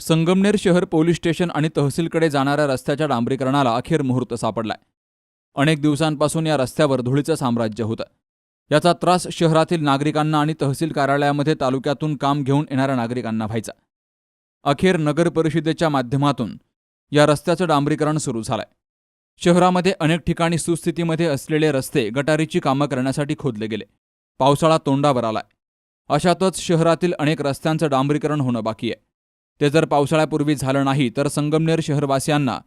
संगमनेर शहर police station आणि तहसीलकडे जाणाऱ्या रस्त्याच्या डांबरीकरणाला अखेर मुहूर्त सापडलाय. अनेक दिवसांपासून या रस्त्यावर धुळीचं साम्राज्य होतं. याचा त्रास शहरातील नागरिकांना आणि तहसील कार्यालयामध्ये तालुक्यातून काम घेऊन येणाऱ्या नागरिकांना व्हायचा. अखेर नगर परिषदेच्या माध्यमातून या रस्त्याचं डांबरीकरण सुरू झालंय. शहरामध्ये अनेक ठिकाणी सुस्थितीमध्ये असलेले रस्ते गटारीची कामं करण्यासाठी खोदले गेले. पावसाळा तोंडावर आलाय. अशातच शहरातील अनेक रस्त्यांचं डांबरीकरण होणं बाकी आहे. ते जर पावसाळ्यापूर्वी झालं नाही तर संगमनेर शहरवासियांना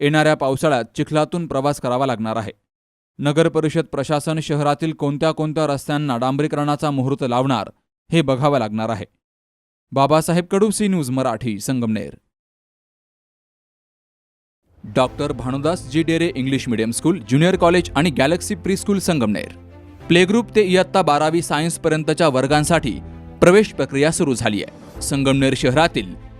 येणाऱ्या पावसाळ्यात चिखलातून प्रवास करावा लागणार आहे. नगर परिषद प्रशासन शहरातील कोणत्या कोणत्या रस्त्यांना डांबरीकरणाचा मुहूर्त लावणार हे बघावं लागणार आहे. Babasaheb Kadu C news Marathi Sangamner. Doctor Bhanudas ji Dere English medium school junior college आणि galaxy pre school Sangamner. Playgroup ते इयत्ता बारावी सायन्सपर्यंतच्या वर्गांसाठी प्रवेश प्रक्रिया सुरू झाली आहे. संगमनेर शहरातील